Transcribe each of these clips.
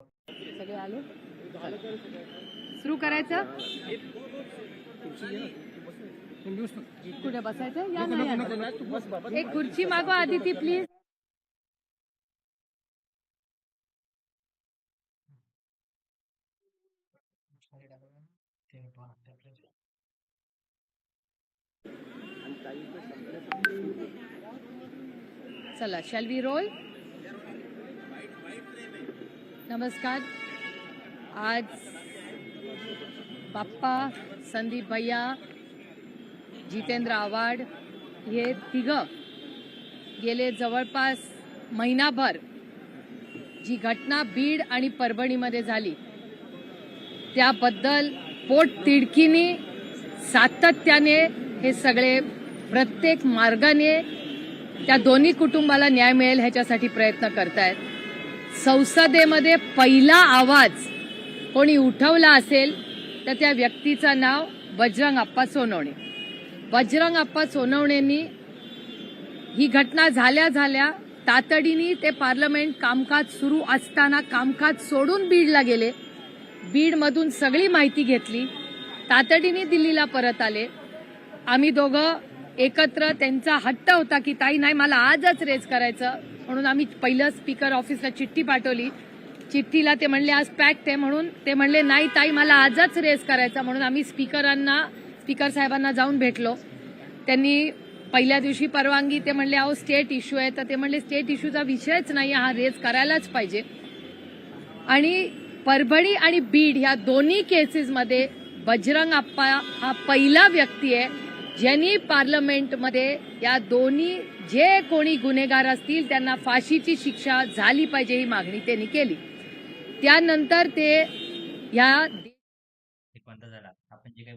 सगळे आले? सुरू करायचं? कुठे बसायचं? या ना. एक खुर्ची मागवा आदिती प्लीज चला शॅल वी रोल नमस्कार। आज बाप्पा संदीप भैया जितेंद्र आव्हाड हे तिघं गेले जवळपास महिनाभर जी घटना बीड आणि परभणीमध्ये झाली. त्याबद्दल पोट तिडकीने सातत्याने हे सगळे प्रत्येक मार्गाने त्या दोन्ही कुटुंबाला न्याय मिळेल ह्याच्यासाठी प्रयत्न करतायत. संसदेमध्ये पहिला आवाज कोणी उठवला असेल तर त्या व्यक्तीचं नाव बजरंग आप्पा सोनवणे. बजरंग आप्पा सोनवणेंनी ही घटना झाल्या झाल्या तातडीने ते पार्लमेंट कामकाज सुरू असताना कामकाज सोडून बीडला गेले. बीडमधून सगळी माहिती घेतली. तातडीने दिल्लीला परत आले. आम्ही दोघं एकत्र त्यांचा हट्ट होता की ताई नाही मला आजच रेज करायचं. म्हणून आम्ही पहिलं स्पीकर ऑफिसला चिठ्ठी पाठवली. चिठ्ठीला ते म्हणले आज पॅक्ट आहे. म्हणून ते म्हणले नाही ताई मला आजच रेस करायचा. म्हणून आम्ही स्पीकरांना स्पीकर साहेबांना जाऊन भेटलो. त्यांनी पहिल्या दिवशी परवानगी ते म्हणले अहो स्टेट इश्यू आहे. तर ते म्हणले स्टेट इश्यूचा विषयच नाही हा रेस करायलाच पाहिजे. आणि परभणी आणि बीड ह्या दोन्ही केसेसमध्ये बजरंग आप्पा हा पहिला व्यक्ती आहे. ज्यांनी पार्लमेंटमध्ये या दोन्ही जे कोणी गुन्हेगार असतील त्यांना फाशीची शिक्षा झाली पाहिजे ही मागणी त्यांनी केली. त्यानंतर ते या बंद झाला. आपण जे काही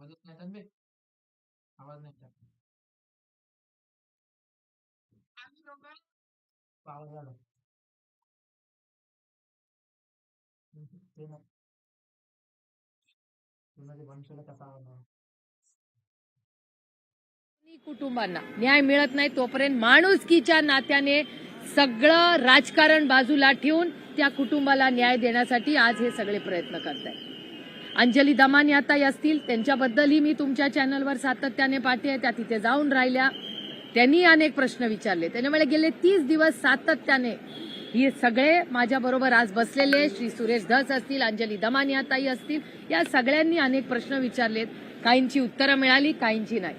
आवाज येत नाही तन्वी आवाज नाही आवाज ते नाही तुला केलं कसा आला? कुटुंबांना न्याय मिळत नाही तोपर्यंत माणुसकीच्या नात्याने सगळं राजकारण बाजूला ठेवून त्या कुटुंबाला न्याय देण्यासाठी आज हे सगळे प्रयत्न करत आहेत अंजली दमानी आता असतील. त्यांच्याबद्दलही मी तुमच्या चॅनलवर सातत्याने पाठे त्या तिथे जाऊन राहिल्या. त्यांनी अनेक प्रश्न विचारले. त्याच्यामुळे गेले तीस दिवस सातत्याने हे सगळे माझ्याबरोबर आज बसलेले श्री सुरेश धस असतील अंजली दमानी आताही असतील. या सगळ्यांनी अनेक प्रश्न विचारलेत. काहींची उत्तरं मिळाली काहींची नाही.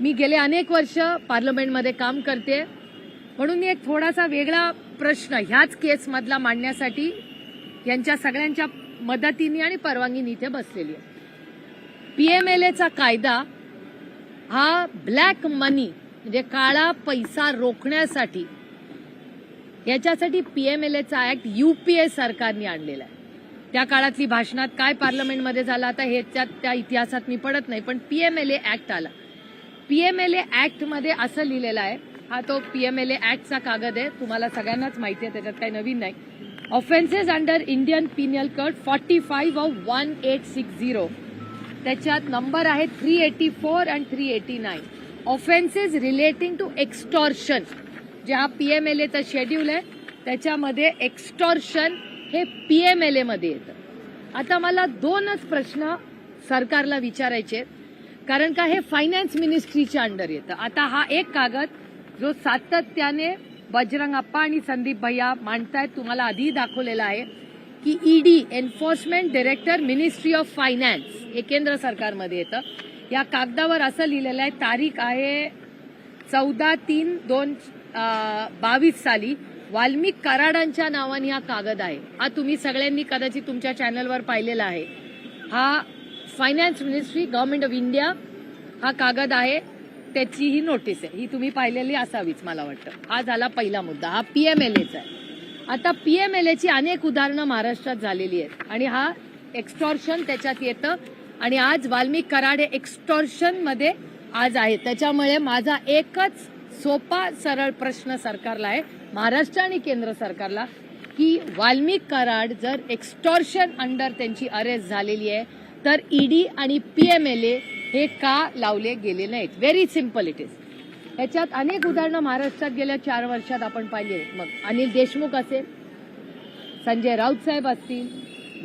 मी गेले अनेक वर्ष पार्लमेंटमध्ये काम करते. म्हणून मी एक थोडासा वेगळा प्रश्न ह्याच केसमधला मांडण्यासाठी यांच्या सगळ्यांच्या मदतीने आणि परवानगीने इथे बसलेली आहे. पीएमएलएचा कायदा हा ब्लॅक मनी म्हणजे काळा पैसा रोखण्यासाठी याच्यासाठी पीएमएलएचा ऍक्ट युपीए सरकारने आणलेला आहे. त्या काळातली भाषणात काय पार्लमेंटमध्ये झालं आता ह्याच्यात त्या इतिहासात मी पडत नाही पण पीएमएलए ऍक्ट आला. पीएमएलए ऍक्टमध्ये असं लिहिलेलं आहे हा तो पीएमएलए ऍक्टचा कागद आहे तुम्हाला सगळ्यांनाच माहिती आहे त्याच्यात काही नवीन नाही. Offences under Indian penal cut forty five of one eight six zero त्याच्यात नंबर आहे three eighty four and three eighty nine offences relating to extortion जे हा पी एम एल एचा शेड्यूल आहे त्याच्यामध्ये एक्स्टॉर्शन हे पी एम एल एमध्ये येतं. आता मला दोनच प्रश्न सरकारला विचारायचे आहेत. कारण का हे फायनान्स मिनिस्ट्रीच्या अंडर येतं. आता हा एक कागद जो सातत्याने बजरंग अप्पा आणि संदीप भैया मांडतायत तुम्हाला आधी दाखवलेलं आहे की ED enforcement director ministry of finance हे केंद्र सरकारमध्ये येतं. या कागदावर असं लिहिलेलं आहे तारीख आहे चौदा तीन दोन बावीस साली. वाल्मिक कराडांच्या नावाने हा कागद आहे. हा तुम्ही सगळ्यांनी कदाचित तुमच्या चॅनलवर पाहिलेला आहे. हा finance ministry government of India हा कागद आहे. त्याची ही नोटीस आहे. ही तुम्ही पाहिलेली असावीच मला वाटतं. हा झाला पहिला मुद्दा. हा पीएमएलएचा आहे. आता पीएमएलएची अनेक उदाहरणं महाराष्ट्रात झालेली आहेत. आणि हा एक्स्टॉर्शन त्याच्यात येतं. आणि आज वाल्मिक कराड हे एक्स्टॉर्शनमध्ये आज आहे त्याच्यामुळे माझा एकच सोपा सरळ प्रश्न सरकारला आहे. महाराष्ट्र आणि केंद्र सरकारला की वाल्मिक कराड जर एक्स्टॉर्शन अंडर त्यांची अरेस्ट झालेली आहे तर ईडी आणि पीएमएलए हे का लावले गेले नाहीत? व्हेरी सिंपल इट इज ह्याच्यात अनेक उदाहरणं महाराष्ट्रात गेल्या चार वर्षात आपण पाहिली. आहेत मग अनिल देशमुख असेल संजय राऊत साहेब असतील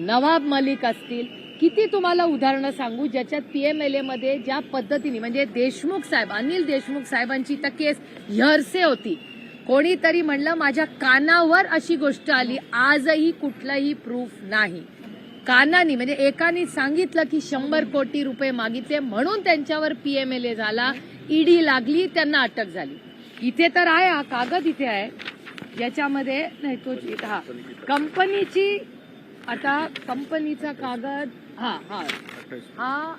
नवाब मलिक असतील किती तुम्हाला उदाहरणं सांगू ज्याच्यात पीएमएलए मध्ये ज्या पद्धतीने म्हणजे देशमुख साहेब अनिल देशमुख साहेबांची तर केस हरसे होती. कोणीतरी म्हणलं माझ्या कानावर अशी गोष्ट आली आजही कुठलाही प्रूफ नाही. कानानी म्हणजे एकानी सांगितलं की शंभर कोटी रुपये मागितले म्हणून त्यांच्यावर पीएमएलए झाला. ईडी लागली त्यांना अटक झाली. इथे तर आहे हा कागद इथे आहे. याच्यामध्ये नाही तो हा. कंपनीची आता कंपनीचा कागद हा हा. हा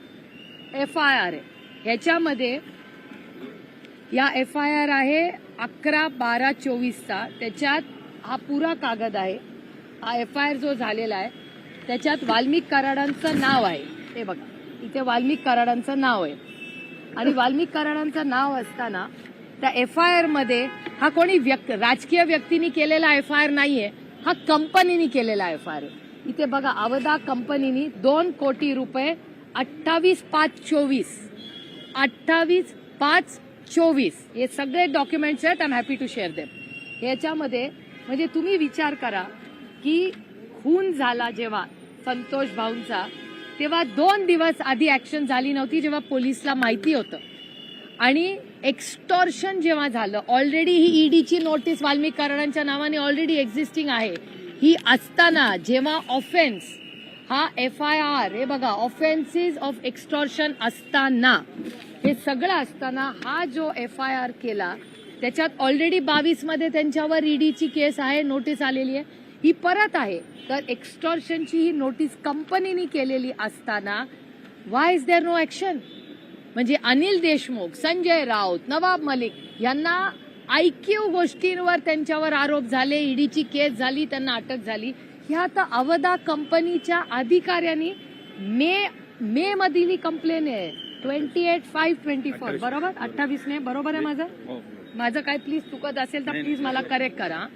एफ आय आर आहे. ह्याच्यामध्ये या एफ आय आर आहे अकरा बारा चोवीसचा. त्याच्यात हा पुरा कागद आहे. हा एफ आय आर जो झालेला आहे त्याच्यात वाल्मिक कराडांचं नाव आहे. हे बघा इथे वाल्मिक कराडांचं नाव आहे. आणि वाल्मिक कराडांचं नाव असताना त्या एफ आय आरमध्ये हा कोणी व्यक्त राजकीय व्यक्तीने केलेला एफ आय आर नाहीये हा कंपनीने केलेला एफ आय आर इथे बघा अवधा कंपनीने दोन कोटी रुपये अठ्ठावीस पाच चोवीस अठ्ठावीस पाच चोवीस हे सगळे डॉक्युमेंट्स आहेत I am happy to share them याच्यामध्ये म्हणजे तुम्ही विचार करा की खून झाला जेव्हा संतोष भाऊंचा तेव्हा दोन दिवस आधी ऍक्शन झाली नव्हती जेव्हा पोलिसला माहिती होतं. आणि एक्स्टॉर्शन जेव्हा झालं ऑलरेडी ही ईडीची नोटीस वाल्मिकारणांच्या नावाने ऑलरेडी एक्झिस्टिंग आहे. ही असताना जेव्हा ऑफेन्स हा एफ आय आर हे बघा ऑफेन्सेस ऑफ एक्स्टॉर्शन असताना हे सगळं असताना हा जो एफ आय आर केला त्याच्यात ऑलरेडी बावीसमध्ये त्यांच्यावर ईडीची केस आहे नोटीस आलेली आहे. ही परत आहे. तर एक्स्टॉर्शनची ही नोटीस कंपनीने केलेली असताना why is there no action म्हणजे अनिल देशमुख संजय राऊत नवाब मलिक यांना ऐक्यू गोष्टींवर त्यांच्यावर आरोप झाले ईडीची केस झाली त्यांना अटक झाली. ह्या आता अवधा कंपनीच्या अधिकाऱ्यांनी मे मे मधील कंप्लेन आहे. Twenty eight five twenty four बरोबर? अठ्ठावीस ने? बरोबर आहे माझं? माझं काय प्लीज चुकत असेल तर प्लीज मला करेक्ट करा.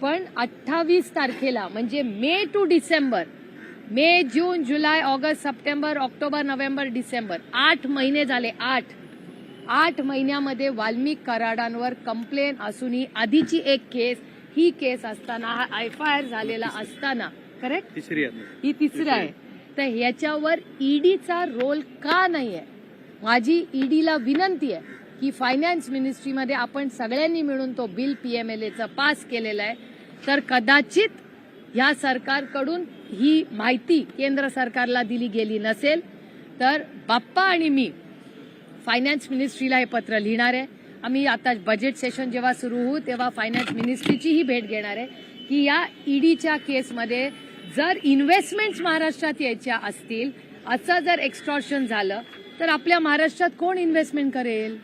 पण अठ्ठावीस तारखेला म्हणजे May to December May June July August September October November December आठ महिने झाले आठ. आठ महिन्यामध्ये वाल्मिक कराडांवर कंप्लेन असूनही आधीची एक केस ही केस असताना हा एफ आय आर झालेला असताना करेक्ट तिसरी ही तिसरी आहे. तर ह्याच्यावर ईडीचा रोल का नाही आहे माझी ईडीला विनंती आहे. की फायनान्स मिनिस्ट्रीमध्ये आपण सगळ्यांनी मिळून तो बिल पी एम एल एचं पास केलेला आहे. तर कदाचित ह्या सरकारकडून ही माहिती केंद्र सरकारला दिली गेली नसेल तर बाप्पा आणि मी फायनान्स मिनिस्ट्रीला हे पत्र लिहिणार आहे. आम्ही आता बजेट सेशन जेव्हा सुरू होऊ तेव्हा फायनान्स मिनिस्ट्रीचीही भेट घेणार आहे की या ईडीच्या केसमध्ये जर इन्व्हेस्टमेंट्स महाराष्ट्रात यायच्या असतील असं जर एक्स्ट्रॉशन झालं तर आपल्या महाराष्ट्रात कोण इन्व्हेस्टमेंट करेल?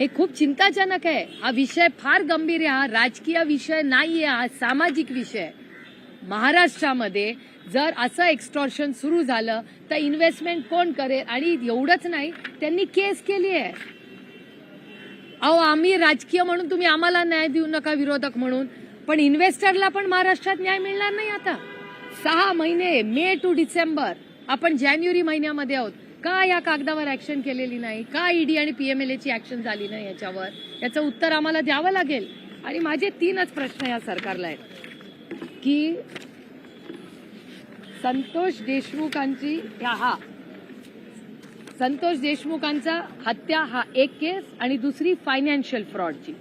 हे खूप चिंताजनक आहे. हा विषय फार गंभीर आहे. हा राजकीय विषय नाहीये. हा सामाजिक विषय. महाराष्ट्रामध्ये जर असं एक्स्टॉर्शन सुरू झालं तर इन्व्हेस्टमेंट कोण करेल? आणि एवढंच नाही त्यांनी केस केली आहे. अहो आम्ही राजकीय म्हणून तुम्ही आम्हाला न्याय देऊ नका विरोधक म्हणून. पण इन्व्हेस्टरला पण महाराष्ट्रात न्याय मिळणार नाही आता. सहा महिने मे टू डिसेंबर. आपण जानेवारी महिन्यामध्ये आहोत. का या कागदावर ऍक्शन केलेली नाही? का ईडी आणि पीएमएलएची ऍक्शन झाली नाही याच्यावर? याचं उत्तर आम्हाला द्यावं लागेल. आणि माझे तीनच प्रश्न या सरकारला आहेत. की संतोष देशमुखांची ह्या हा. संतोष देशमुखांचा हत्या हा एक केस आणि दुसरी फायनान्शियल फ्रॉडची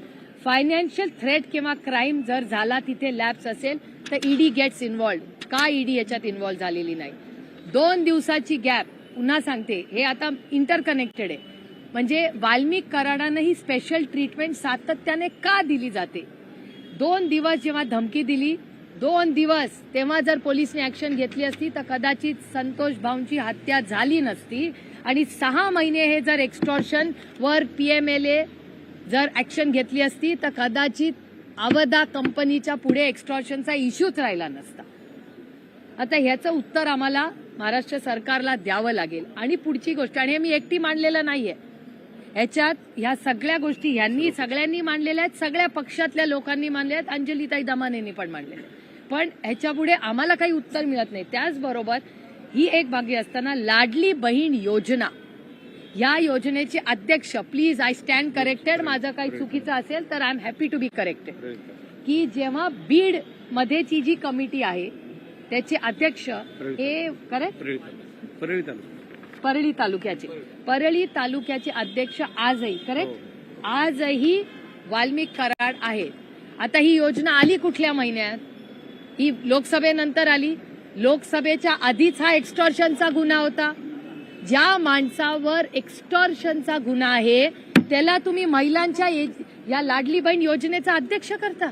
फायनान्शियल थ्रेट किंवा क्राईम जर झाला तिथे लॅब्स असेल तर ईडी गेट्स इन्व्हॉल्ड का ईडी याच्यात इन्व्हॉल्व झालेली नाही? दोन दिवसाची गॅप पुन्हा सांगते हे आता इंटरकनेक्टेड आहे. म्हणजे वाल्मिक कराडानं ही स्पेशल ट्रीटमेंट सातत्याने का दिली जाते? दोन दिवस जेव्हा धमकी दिली दोन दिवस तेव्हा जर पोलिसने ऍक्शन घेतली असती तर कदाचित संतोष भाऊंची हत्या झाली नसती. आणि सहा महिने हे जर एक्स्टॉर्शन वर पीएमएलए जर ऍक्शन घेतली असती तर कदाचित अवधा कंपनीच्या पुढे एक्स्टॉर्शनचा इश्यूच राहिला नसता. आता ह्याचं उत्तर आम्हाला महाराष्ट्र सरकारला द्यावं लागेल. आणि पुढची गोष्ट आणि हे मी एकटी मांडलेलं नाहीये. ह्याच्यात ह्या सगळ्या गोष्टी ह्यांनी सगळ्यांनी मांडलेल्या आहेत सगळ्या पक्षातल्या लोकांनी मांडल्या आहेत अंजलीताई दमानेनी पण मांडलेल्या. पण ह्याच्यापुढे आम्हाला काही उत्तर मिळत नाही. त्याचबरोबर ही एक बागी असताना लाडली बहीण योजना. या योजनेचे अध्यक्ष प्लीज आय स्टँड करेक्टेड माझं काही चुकीचं असेल तर I am happy to be corrected की जेव्हा बीड मध्येची जी कमिटी आहे त्याचे अध्यक्ष हे करेक्ट परळी तालुका. परळी तालुक्याचे. परळी तालुक्याचे अध्यक्ष आजही करेक्ट आजही वाल्मिक कराड आहेत. आता ही योजना आली कुठल्या महिन्यात? ही लोकसभेनंतर आली. लोकसभेच्या आधीच हा एक्स्टॉर्शनचा गुन्हा होता. ज्या माणसावर एक्स्टॉर्शनचा गुन्हा आहे त्याला तुम्ही महिलांच्या ये- या लाडली बहीण योजनेचा अध्यक्ष करता.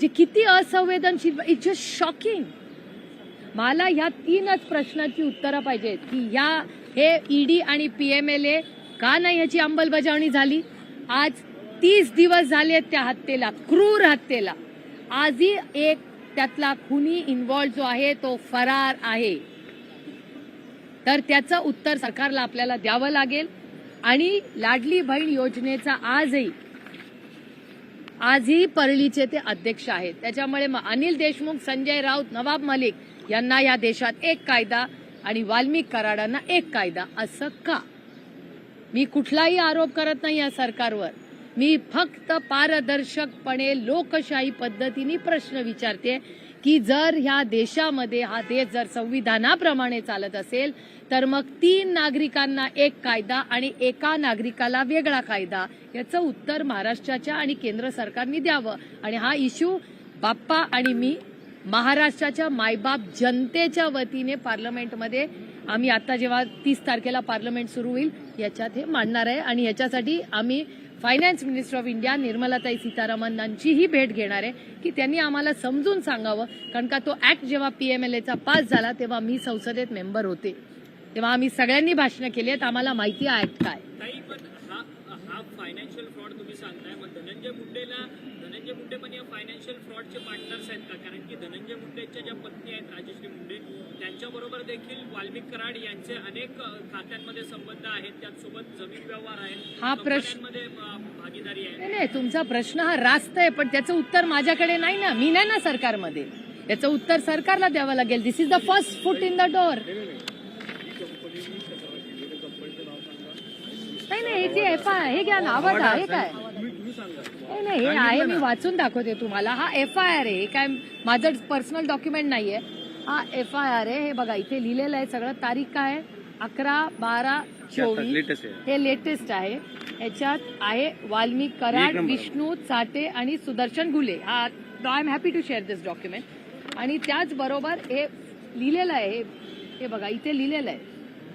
जे किती असंवेदनशील इट्स जस्ट शॉकिंग मला ह्या तीनच प्रश्नाची उत्तरं पाहिजेत की या हे ईडी आणि पीएमएलए का नाही ह्याची अंमलबजावणी झाली? आज तीस दिवस झाले त्या हत्येला क्रूर हत्येला. आजही एक त्यातला खुनी इन्व्हॉल्व जो आहे तो फरार आहे. तर त्याचं उत्तर सरकारला आपल्याला द्यावं लागेल. आणि लाडली बहीण योजनेचा आजही आजही परळीचे ते अध्यक्ष आहेत. त्याच्यामुळे मग अनिल देशमुख संजय राऊत नवाब मलिक यांना या देशात एक कायदा आणि वाल्मिक कराडांना एक कायदा असं का? मी कुठलाही आरोप करत नाही या सरकारवर. मी फक्त पारदर्शकपणे लोकशाही पद्धतीने प्रश्न विचारते की जर ह्या देशामध्ये हा देश जर संविधानाप्रमाणे चालत असेल तर मग तीन नागरिकांना एक कायदा आणि एका नागरिकाला वेगळा कायदा याचं उत्तर महाराष्ट्राच्या आणि केंद्र सरकारने द्यावं. आणि हा इश्यू बाप्पा आणि मी महाराष्ट्राच्या मायबाप जनतेच्या वतीने पार्लमेंटमध्ये आम्ही आता जेव्हा तीस तारखेला पार्लमेंट सुरू होईल याच्यात हे मांडणार आहे. आणि याच्यासाठी आम्ही फायनान्स मिनिस्टर ऑफ इंडिया निर्मलाताई सीतारामनांचीही भेट घेणार आहे की त्यांनी आम्हाला समजून सांगावं कारण का तो ऍक्ट जेव्हा पीएमएलएचा पास झाला तेव्हा मी संसदेत मेंबर होते तेव्हा आम्ही सगळ्यांनी भाषणं केली आहेत आम्हाला माहिती आहे ऍक्ट काय फायनान्शियल फ्रॉड तुम्ही सांगताय मग धनंजय मुंडेला मुंडे पण या फायनान्शियल फ्रॉडचे पार्टनर्स आहेत का? कारण की धनंजय मुंडेच्या ज्या पत्नी आहेत राजश्री मुंडे त्यांच्याबरोबर देखील वाल्मिक कराड यांचे अनेक खात्यांमध्ये संबंध आहेत. त्याचसोबत जमीन व्यवहार आहेत. हा प्रश्न- भागीदारी आहे. नाही नाही तुमचा प्रश्न हा रास्त आहे पण त्याचं उत्तर माझ्याकडे नाही ना. मी नाही ना सरकारमध्ये. याचं उत्तर सरकारला द्यावं लागेल. This is the first foot in the door नाही नाही हे जे एफ आय हे घ्या ना. आवाज आहे काय? नाही नाही हे आहे मी वाचून दाखवते तुम्हाला. हा एफ आय आर आहे. हे काय माझं पर्सनल डॉक्युमेंट नाहीये. हा एफ आय आर आहे. हे बघा इथे लिहिलेलं आहे सगळं. तारीख काय आहे? अकरा बारा चोवीस. हे लेटेस्ट आहे. याच्यात आहे वाल्मिक कराड. विष्णू चाटे आणि सुदर्शन घुले. हा I am happy to share this document आणि त्याचबरोबर हे लिहिलेलं आहे. हे- हे बघा इथे लिहिलेलं आहे.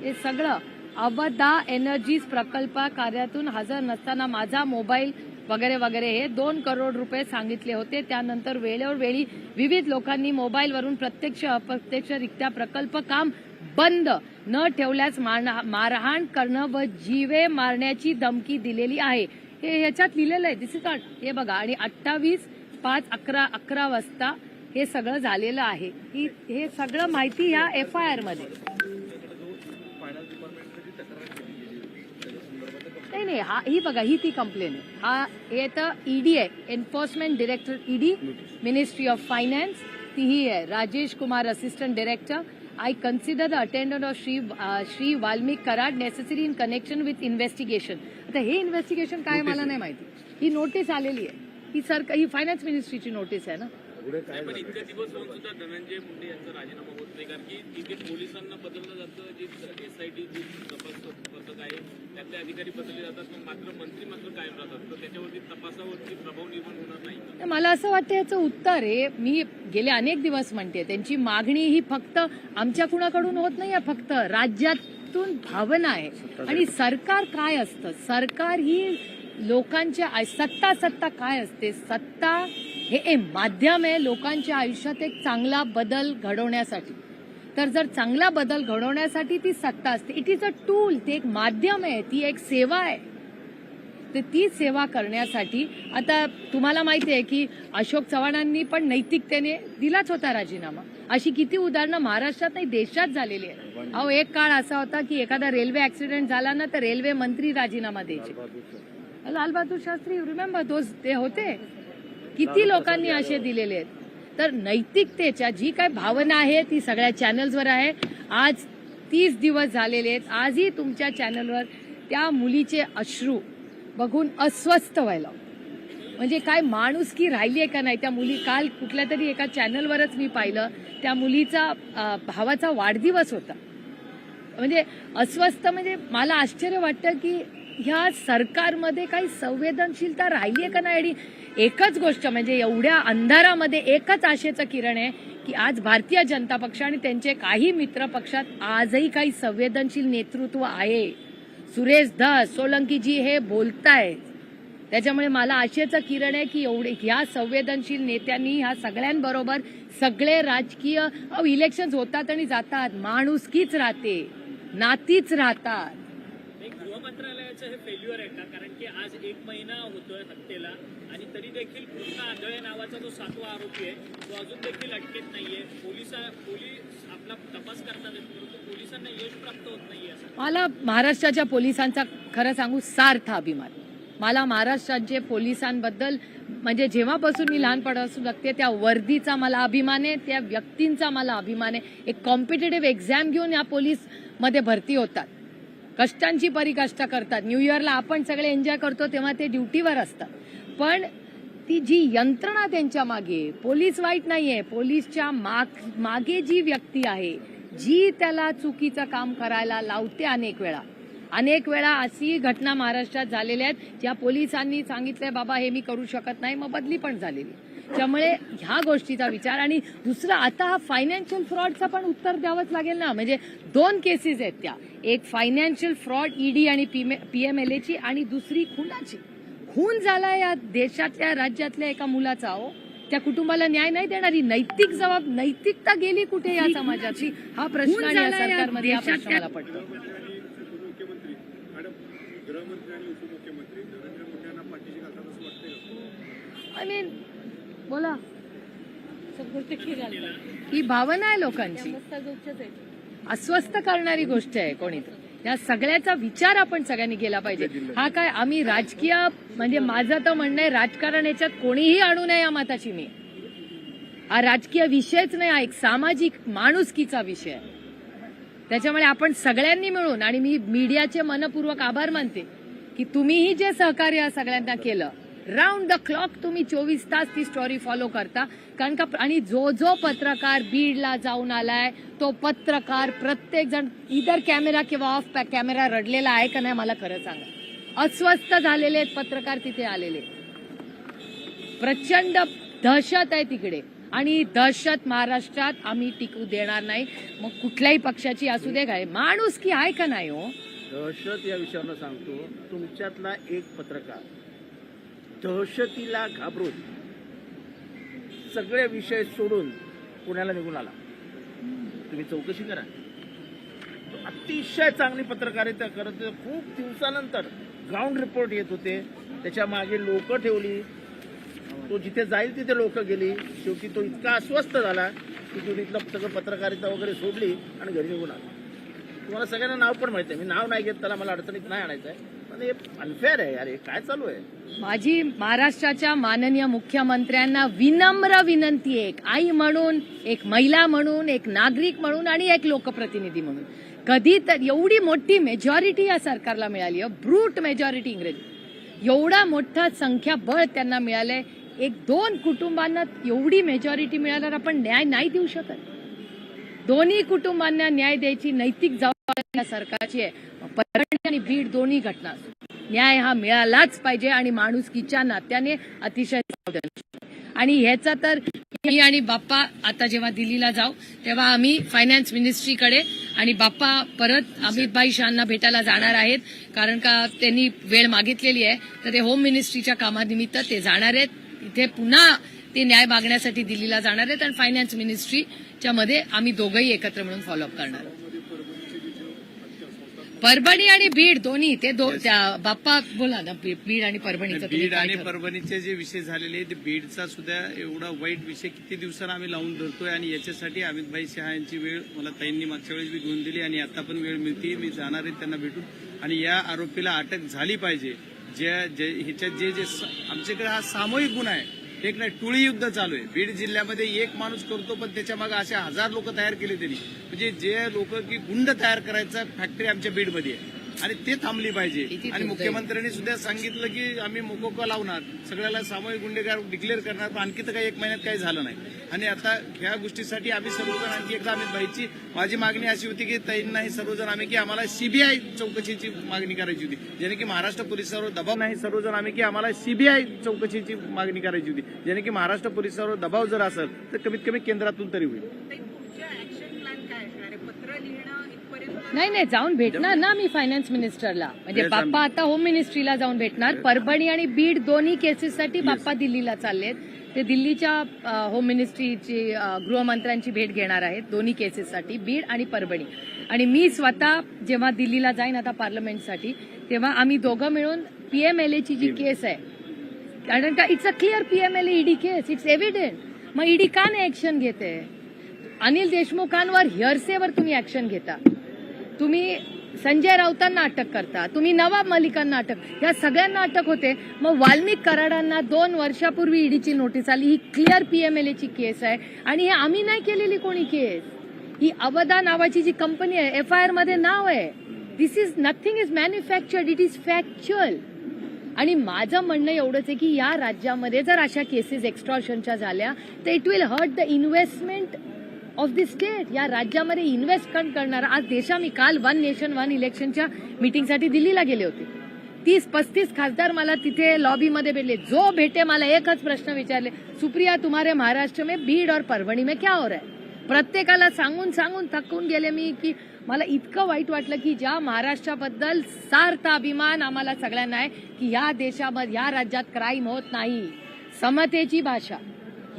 हे सगळं अवधा एनर्जीज प्रकल्प कार्यातून हजर नसताना माझा मोबाईल वगैरे वगैरे हे दोन करोड रुपये सांगितले होते. त्यानंतर वेळेवर वेळी विविध लोकांनी मोबाईलवरून प्रत्यक्ष अप्रत्यक्षरित्या प्रकल्प काम बंद न ठेवल्यास मारहाण करणं व जीवे मारण्याची धमकी दिलेली आहे. हे ह्याच्यात लिहिलेलं आहे. दिस इज हे बघा आणि अठ्ठावीस पाच अकरा अकरा वाजता हे सगळं झालेलं आहे. ही हे सगळं माहिती ह्या एफ आय आर नाही नाही हा ही बघा ही ती कंप्लेन आहे. हा हे तर ईडी आहे. Enforcement director ED ministry of finance ती ही आहे. Rajesh Kumar assistant director I consider the attendant of Shri Shri Walmik Karad necessary in connection with investigation आता हे इन्व्हेस्टिगेशन काय मला नाही माहिती. ही नोटीस आलेली आहे. ही सरकार ही फायनान्स मिनिस्ट्रीची नोटीस आहे ना. पुढे काय पण? इतके दिवस होऊन सुद्धा धनंजय मुंडे यांचा राजीनामा होत नाही कारण की तिथे पोलिसांना बदललं जातं जी एसआयटी जी तपास पथक आहे त्यातले अधिकारी बदलले जातात पण मात्र मंत्री मात्र कायम राहतात. तर त्याच्यावरती तपासावरती प्रभाव निर्माण होणार नाही. मला असं वाटतं याचं उत्तर आहे मी गेले अनेक दिवस म्हणते त्यांची मागणी ही फक्त आमच्या कुणाकडून होत नाही फक्त राज्यातून भावना आहे. आणि सरकार काय असतं? सरकार ही लोकांच्या आय- सत्ता सत्ता काय असते? सत्ता हे एक माध्यम आहे लोकांच्या आयुष्यात एक चांगला बदल घडवण्यासाठी. तर जर चांगला बदल घडवण्यासाठी ती सत्ता असते. इट इज अ टूल ते एक माध्यम आहे ती एक सेवा आहे. तर ती सेवा करण्यासाठी आता तुम्हाला माहिती आहे की अशोक चव्हाणांनी पण नैतिकतेने दिलाच होता राजीनामा. अशी किती उदाहरणं महाराष्ट्रात नाही देशात झालेली आहे अहो एक काळ असा होता की एखादा रेल्वे ऍक्सिडेंट झाला ना तर रेल्वे मंत्री राजीनामा द्यायचे. लालबहादूर शास्त्री रिमेंबर दोज ते होते? किती लोकांनी असे दिलेले आहेत? तर नैतिकतेच्या जी काय भावना आहे ती सगळ्या चॅनल्सवर आहे. आज तीस दिवस झालेले आहेत. आजही तुमच्या चॅनलवर त्या मुलीचे अश्रू बघून अस्वस्थ व्हायला म्हणजे काय माणुसकी राहिली आहे का नाही? त्या मुली काल कुठल्या तरी एका चॅनलवरच मी पाहिलं. त्या मुलीचा भावाचा वाढदिवस होता. म्हणजे अस्वस्थ म्हणजे मला आश्चर्य वाटतं की ह्या सरकारमध्ये काही संवेदनशीलता राहिली आहे का नाही? आणि एकच गोष्ट म्हणजे एवढ्या अंधारामध्ये एकच आशेचं किरण आहे की आज भारतीय जनता पक्ष आणि त्यांचे काही मित्र पक्षात आजही काही संवेदनशील नेतृत्व आहे. सुरेश धस सोलंकीजी हे बोलतायत. त्याच्यामुळे मला आशेचं किरण आहे की एवढे ह्या संवेदनशील नेत्यांनी ह्या सगळ्यांबरोबर सगळे राजकीय इलेक्शन होतात आणि जातात. माणुसकीच राहते. नातीच राहतात. गृह मंत्रालयाचं हे फेल्युअर आहे का? कारण की आज एक महिना होतोय हत्येला. आणि तरी देखील पूर्ण आंधळे नावाचा जो सातवा आरोपी आहे तो अजून देखील अटकेत नाहीये. पोलिसा पोलीस आपला तपास करतात परंतु पोलिसांना यश प्राप्त होत नाहीये असं. मला महाराष्ट्राच्या पोलिसांचा खरं सांगू सार्थ अभिमान. मला महाराष्ट्राचे पोलिसांबद्दल म्हणजे जेव्हापासून मी लहानपणापासून लागते त्या वर्दीचा मला अभिमान आहे त्या व्यक्तींचा मला अभिमान आहे. एक कॉम्पिटेटिव्ह एक्झाम घेऊन या पोलीसमध्ये भरती होतात. कष्टांची परिकष्ट करतात. न्यू इयरला आपण सगळे एन्जॉय करतो तेव्हा ते ड्युटीवर असतात. पण ती जी यंत्रणा त्यांच्या मागे पोलीस वाईट नाहीये पोलीसच्या माग मागे जी व्यक्ती आहे जी त्याला चुकीचं काम करायला लावते अनेक वेळा. अनेक वेळा अशी घटना महाराष्ट्रात झालेल्या आहेत ज्या पोलिसांनी सांगितलंय बाबा हे मी करू शकत नाही. मग बदली पण झालेली. त्यामुळे ह्या गोष्टीचा विचार आणि दुसरं आता हा फायनान्शियल फ्रॉडचा पण उत्तर द्यावंच लागेल ना? म्हणजे दोन केसेस आहेत त्या. एक फायनान्शियल फ्रॉड ईडी आणि पी एम एल एची आणि दुसरी खुनाची. खून झाला या देशातल्या राज्यातल्या एका मुलाचा हो. त्या कुटुंबाला न्याय नाही देणारी नैतिक जबाब नैतिकता गेली कुठे या समाजाची? हा प्रश्न या सरकारमध्ये हा पडतो. आय मीन बोला. ही भावना आहे लोकांची. अस्वस्थ करणारी गोष्ट आहे कोणी या सगळ्याचा विचार आपण सगळ्यांनी केला पाहिजे. हा काय आम्ही राजकीय म्हणजे माझं तर म्हणणं आहे राजकारण याच्यात कोणीही आणू नये या मताची मी. हा राजकीय विषयच नाही हा एक सामाजिक माणुसकीचा विषय. आहे त्याच्यामुळे आपण सगळ्यांनी मिळून आणि मी मीडियाचे मनपूर्वक आभार मानते की तुम्हीही जे सहकार्य सगळ्यांना केलं राऊंड द क्लॉक तुम्ही चोवीस तास ती स्टोरी फॉलो करता. कारण का आणि जो जो पत्रकार बीडला जाऊन आलाय तो पत्रकार प्रत्येक जण इतर कॅमेरा किंवा ऑफ कॅमेरा रडलेला आहे का नाही मला खरं सांगा. अस्वस्थ झालेले आहेत पत्रकार तिथे आलेले. प्रचंड दहशत आहे तिकडे. आणि दहशत महाराष्ट्रात आम्ही टिकू देणार नाही. मग कुठल्याही पक्षाची असू दे काय. माणूस की आहे का नाही हो? दहशत या विषयावर सांगतो तुमच्यातला एक पत्रकार दहशतीला घाबरून सगळे विषय सोडून पुण्याला निघून आला. तुम्ही चौकशी करा. तो अतिशय चांगली पत्रकारिता करत होते. खूप दिवसानंतर ग्राउंड रिपोर्ट येत होते. त्याच्यामागे लोक ठेवली. तो जिथे जाईल तिथे लोक गेली. शेवटी तो इतका अस्वस्थ झाला की तो इथलं सगळं पत्रकारिता वगैरे सोडली आणि घरी निघून आला. तुम्हाला सगळ्यांना नाव पण माहिती आहे. मी नाव नाही घेत त्याला मला अडचणीत नाही आणायचं आहे हे अनफेअर आहे काय चालू आहे? माझी महाराष्ट्राच्या माननीय मुख्यमंत्र्यांना विनम्र विनंती आहे. एक आई म्हणून एक महिला म्हणून एक नागरिक म्हणून आणि एक लोकप्रतिनिधी म्हणून. कधी तर एवढी मोठी मेजॉरिटी या सरकारला मिळाली ब्रूट मेजॉरिटी इंग्रजी. एवढा मोठा संख्या बळ त्यांना मिळालंय. एक दोन कुटुंबांना एवढी मेजॉरिटी मिळाल्यावर आपण न्याय नाही देऊ शकत. दोन्ही कुटुंबांना न्याय द्यायची नैतिक जबाबदारी या सरकारची आहे. आणि भीड दोन्ही घटना न्याय हा मिळालाच पाहिजे आणि माणुसकीच्या नात्याने अतिशय आणि ह्याचा तर मी आणि बाप्पा आता जेव्हा दिल्लीला जाऊ तेव्हा आम्ही फायनान्स मिनिस्ट्रीकडे आणि बाप्पा परत अमितभाई शहांना भेटायला जाणार आहेत. कारण का त्यांनी वेळ मागितलेली आहे. तर ते होम मिनिस्ट्रीच्या कामानिमित्त ते जाणार आहेत. तिथे पुन्हा ते न्याय मागण्यासाठी दिल्लीला जाणार आहेत. आणि फायनान्स मिनिस्ट्रीच्या मध्ये आम्ही दोघंही एकत्र मिळून फॉलोअप करणार आहोत. परभणी आणि बीड दोन्ही ते दो त्या बाप्पा बोला ना बी- बीड आणि परभणीचं तुम्ही बीड काय आणि ठरवलं? परभणीचे जे विषय झालेले आहेत बीडचा सुद्धा एवढा वाईट विषय किती दिवसांना आम्ही लावून धरतोय आणि याच्यासाठी अमितभाई शहा यांची वेळ मला ताईंनी मागच्या वेळेस बी घेऊन दिली आणि आता पण वेळ मिळते मी जाणार आहे त्यांना भेटून. आणि या आरोपीला अटक झाली पाहिजे. ज्या जे ह्याच्यात जे जे स- आमच्याकडे हा सामूहिक गुन्हा आहे. एक नाही टुळी युद्ध चालू आहे. बीड जिल्ह्यामध्ये एक माणूस करतो पण त्याच्यामागे असे हजार लोक तयार केले त्यांनी. म्हणजे जे लोक की गुंड तयार करायचा फॅक्टरी आमच्या बीडमध्ये आहे. आणि ते थांबली पाहिजे. आणि. मुख्यमंत्र्यांनी सुद्धा सांगितलं की आम्ही मोकोका लावणार. सगळ्याला सामूहिक गुन्हेगार डिक्लेअर करणार पण आणखी तर काही एक महिन्यात काही झालं नाही. आणि आता ह्या गोष्टीसाठी आम्ही सर्वजण आणखी एकदा अमित भाईची माझी मागणी अशी होती की ताईंना हे सर्वजण आम्ही की आम्हाला सीबीआय चौकशीची मागणी करायची होती. ज्याने की महाराष्ट्र पोलिसांवर दबाव नाही सर्वजण आम्ही की आम्हाला सीबीआय चौकशीची मागणी करायची होती. ज्याने की महाराष्ट्र पोलिसांवर दबाव जर असेल तर कमीत कमी केंद्रातून तरी होईल ताई, पुढच्या ऍक्शन प्लॅन काय असणार आहे पत्र लिहिणं इथपर्यंत नाही नाही जाऊन भेटणार ना मी फायनान्स मिनिस्टरला म्हणजे बाप्पा आता होम मिनिस्ट्रीला जाऊन भेटणार. परभणी आणि बीड दोन्ही केसेससाठी बाप्पा दिल्लीला चाललेत. ते दिल्लीच्या होम मिनिस्ट्रीची गृहमंत्र्यांची भेट घेणार आहेत दोन्ही केसेससाठी बीड आणि परभणी. आणि मी स्वतः जेव्हा दिल्लीला जाईन आता पार्लमेंटसाठी तेव्हा आम्ही दोघं मिळून पीएमएलएची जी केस आहे. कारण का it's a clear PMLA ED case it's evident मग ईडी का नाही ऍक्शन घेते? अनिल देशमुखांवर हिअरसेवर तुम्ही ऍक्शन घेता. तुम्ही संजय राऊतांना अटक करता तुम्ही नवाब मलिकांना अटक या सगळ्यांना अटक होते. मग वाल्मिक कराडांना दोन वर्षापूर्वी ईडीची नोटीस आली. ही क्लिअर पीएमएलएची केस आहे. आणि हे आम्ही नाही केलेली कोणी केस ही अवधा नावाची जी कंपनी आहे एफ आय आरमध्ये नाव आहे. This is nothing is manufactured it is factual आणि माझं म्हणणं एवढंच आहे की या राज्यामध्ये जर अशा केसेस एक्स्ट्रॉशनच्या झाल्या तर it will hurt the investment of the state या राज्यामध्ये इन्व्हेस्ट इन्व्हेस्टमेंट करणारा आज देशा मी काल वन नेशन वन इलेक्शनच्या मीटिंगसाठी दिल्लीला गेले होते. तीस पस्तीस खासदार मला तिथे लॉबीमध्ये भेटले. जो भेटे मला एकच प्रश्न विचारले. सुप्रिया तुम्हारे महाराष्ट्र में बीड और परभणी में क्या हो रहा है? प्रत्येकाला सांगून सांगून थकून गेले मी की मला इतकं वाईट वाटलं की ज्या महाराष्ट्राबद्दल सार्थ अभिमान आम्हाला सगळ्यांना आहे की या देशामध्ये या राज्यात क्राईम होत नाही. समतेची भाषा.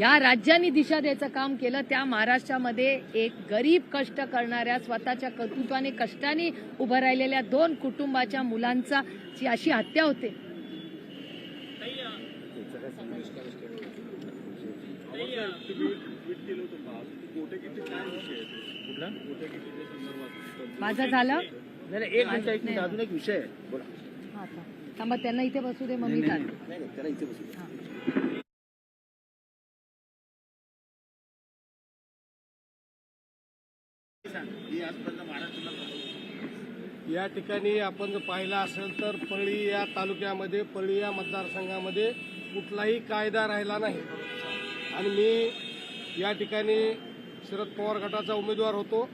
या राज्यांनी दिशा द्यायचं काम केलं त्या महाराष्ट्रामध्ये एक गरीब कष्ट करणाऱ्या स्वतःच्या कर्तृत्वाने कष्टाने उभं राहिलेल्या दोन कुटुंबाच्या मुलांचा ची अशी हत्या होते. माझं झालं? एक अजून एक विषय बोला. हा, थांब. त्यांना इथे बसू दे मग मी नाही नाही त्याला इथे बसू दे. सांग, ही आजपर्यंत महाराष्ट्राला या ठिकाणी आपण जर पाहिलं असेल तर पळी या तालुक्यामध्ये पळी या मतदारसंघामध्ये कुठलाही कायदा राहिला नाही. आणि मी या ठिकाणी शरद पवार गटाचा उमेदवार होतो.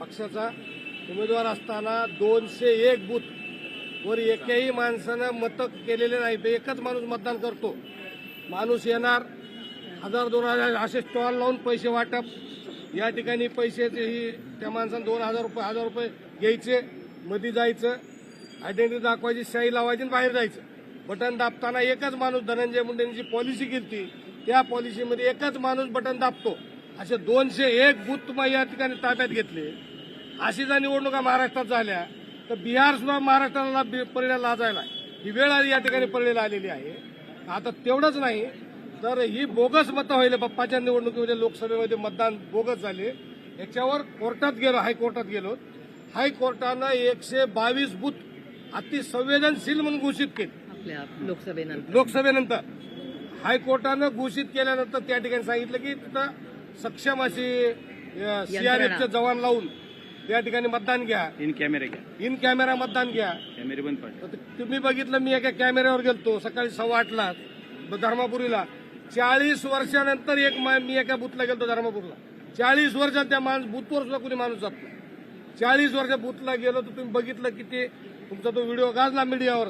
पक्षाचा उमेदवार असताना दोनशे एक बूथ वर एकही माणसानं मतं केलेले नाही. ते एकच माणूस मतदान करतो. माणूस येणार हजार दोन हजार असे स्टॉल लावून पैसे वाटप. या ठिकाणी पैशाचे ही त्या माणसानं दोन हजार रुपये हजार रुपये घ्यायचे मध्ये जायचं आयडेंटिटी दाखवायची शाई लावायची आणि बाहेर जायचं. बटन दाबताना एकच माणूस धनंजय मुंडेंची पॉलिसी केली त्या पॉलिसीमध्ये एकच माणूस बटन दाबतो. असे दोनशे एक बूथ तुम्हाला या ठिकाणी ताब्यात घेतले. अशी जर निवडणुका महाराष्ट्रात झाल्या तर बिहार सुद्धा महाराष्ट्राला परिणाम लाजायला ही वेळ आली या ठिकाणी परिणाम आलेली आहे. आता तेवढंच नाही तर ही बोगस मतं होईल बाप्पाच्या निवडणुकीमध्ये लोकसभेमध्ये मतदान बोगस झाले. याच्यावर कोर्टात गेलो हायकोर्टात गेलो. हायकोर्टानं एकशे बावीस बूथ अति संवेदनशील म्हणून घोषित केले. आपल्या लोकसभेनंतर. लोकसभेनंतर. हायकोर्टानं घोषित केल्यानंतर त्या ठिकाणी सांगितलं की तिथं सक्षम अशी सीआरएफचे जवान लावून त्या ठिकाणी मतदान घ्या. इन कॅमेरे घ्या. इन कॅमेरा मतदान घ्या. कॅमेरे बंद तुम्ही बघितलं मी एका कॅमेऱ्यावर गेलतो सकाळी सव्वा आठला धर्मापुरीला. चाळीस वर्षानंतर एक मा- मी एका बुथला गेलो धर्मापूरला. चाळीस वर्षात त्या माणूस बुथवर सुद्धा कुणी माणूस जात नाही चाळीस वर्ष बुथला गेलो तर तुम्ही बघितलं की ते तुमचा तो व्हिडिओ गाजला मीडियावर.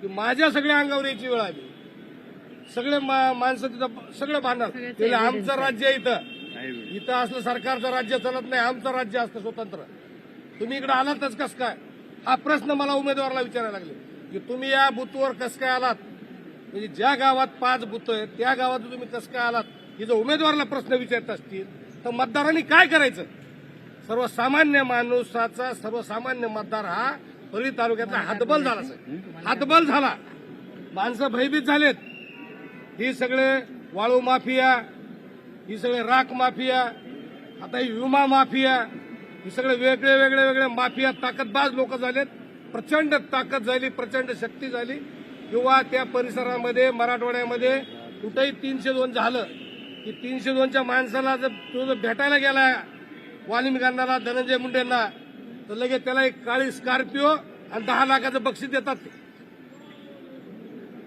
की माझ्या सगळ्या अंगावर याची वेळ आली. सगळे मा- माणसं तिथं सगळं बांधणार सगळ्याचं त्याला आमचं राज्य आहे इथं. इथं असलं सरकारचं राज्य चालत नाही आमचं राज्य असतं स्वतंत्र. तुम्ही इकडे आलातच कस काय? हा प्रश्न मला उमेदवाराला विचारायला लागले. की तुम्ही या बुथवर कस काय आलात? म्हणजे ज्या गावात पाच बुथ आहेत त्या गावात तुम्ही कस काय आलात? हे जर उमेदवाराला प्रश्न विचारत असतील तर मतदारांनी काय करायचं? सर्वसामान्य माणसाचा सर्वसामान्य मतदार हा परळी तालुक्यातला हातबल झाला साहेब. हातबल झाला. माणसं भयभीत झालेत. ही सगळे वाळू माफिया ही सगळे राख माफिया आता ही विमा माफिया ही सगळे वेगळे वेगळे वेगळे माफिया ताकदबाज लोक झालेत. प्रचंड ताकद झाली प्रचंड शक्ती झाली. किंवा त्या परिसरामध्ये मराठवाड्यामध्ये कुठेही तीनशे दोन झालं की तीनशे दोनच्या माणसाला जर तो जर भेटायला गेला वाल्मिकांना धनंजय मुंडेंना तर लगेच त्याला एक काळी स्कॉर्पिओ आणि दहा लाखाचं बक्षीस देतात. ते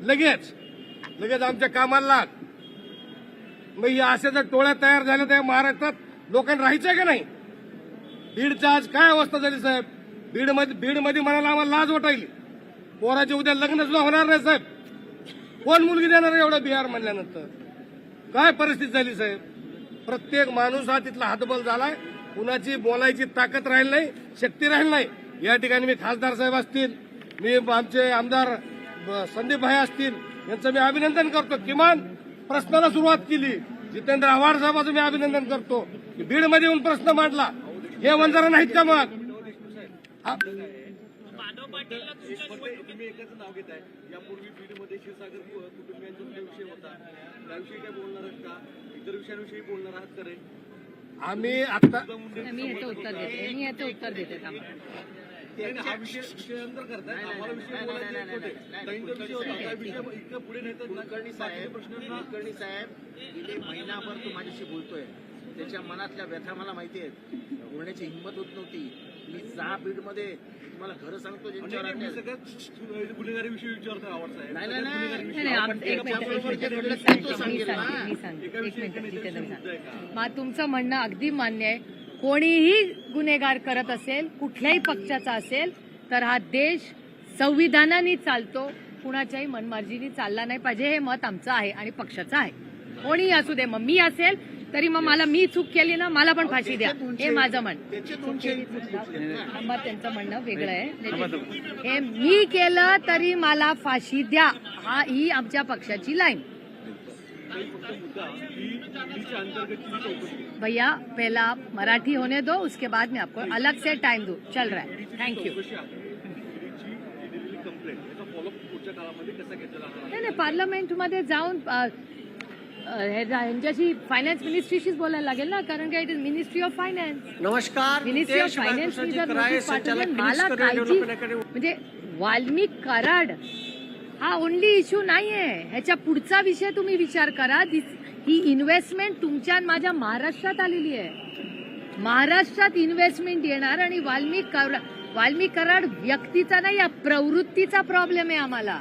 लगेच. लगेच आमच्या कामाला. लाग मग या अशा जर टोळ्या तयार झाल्या त्या महाराष्ट्रात. लोकांना राहायचंय का नाही? बीडच्या आज काय अवस्था झाली साहेब? बीडमध्ये बीडमध्ये म्हणायला आम्हाला लाज वाटायली. पोराचे उद्या लग्न सुद्धा होणार नाही साहेब. कोण मुलगी देणार एवढं बिहार म्हणल्यानंतर? काय परिस्थिती झाली साहेब? प्रत्येक माणूस हा तिथला हातबल झालाय. कुणाची बोलायची ताकद राहील नाही शक्ती राहील नाही. या ठिकाणी मी खासदार साहेब असतील मी आमचे आमदार ब- संदीप भाई असतील यांचं मी अभिनंदन करतो. किमान प्रश्नाला सुरुवात केली. जितेंद्र आव्हाड साहेबाचं मी अभिनंदन करतो. की बीडमध्ये येऊन प्रश्न मांडला. हे वंजारा नाहीत का मग? यापूर्वी आम्ही आता मी याचं उत्तर देते मी याचं उत्तर देते थांबा. हा साहेब कुलकर्णी साहेब गेले महिनाभर तू माझ्याशी बोलतोय त्याच्या मनातल्या व्यथा मला माहिती आहेत बोलण्याची हिंमत होत नव्हती बीडमध्ये तुम्हाला खरं सांगतो ज्यांच्यावर आणि मी अन्याय- सगळ्यात गुन्हेगारी विषयी विचारतोय आवाज साहेब नाही नाही नाही नाही, नाही, आम- एक मिनिट, एक मिनिट, एक मिनिट. तो मी सांगते, मी सांगेल ना. सांगते, मी सांगते. एका एक विषयी मिनिट, एका जितेंद्र नेत्याचा मुद्दा आहे सांग. का? मा तुमचं म्हणणं अगदी मान्य आहे कोणीही गुन्हेगार करत असेल कुठल्याही पक्षाचा असेल तर हा देश संविधानाने चालतो कुणाच्याही मनमार्जीने चालला नाही पाहिजे हे मत आमचं आहे आणि पक्षाचं आहे कोणीही असू दे मग मी असेल तरी मग मला मी चूक केली ना मला पण फाशी द्या. हे माझं म्हण. त्याचे म्हणणं वेगळं आहे. हे मी केलं तरी मला फाशी द्या. हा ही आमच्या पक्षाची लाईन. भैया पहला आप मराठी होने दो उसके बाद में आपको अलग से टाइम दो. चल रहा है. थँक यू नाही पार्लमेंटमध्ये जाऊन अ, अ, हे- यांच्याशी फायनान्स मिनिस्ट्रीशीच बोलायला लागेल ना कारण काय it is ministry of finance नमस्कार मिनिस्ट्री ऑफ फायनान्स मला काळजी म्हणजे वाल्मिक कराड हा ओनली इश्यू नाहीये. ह्याच्या पुढचा विषय तुम्ही विचार करा. दिस- ही इन्व्हेस्टमेंट तुमच्या आणि माझ्या महाराष्ट्रात आलेली आहे. महाराष्ट्रात इन्व्हेस्टमेंट येणार आणि वाल्मिक वाल्मिक कराड व्यक्तीचा नाही या प्रवृत्तीचा प्रॉब्लेम आहे आम्हाला.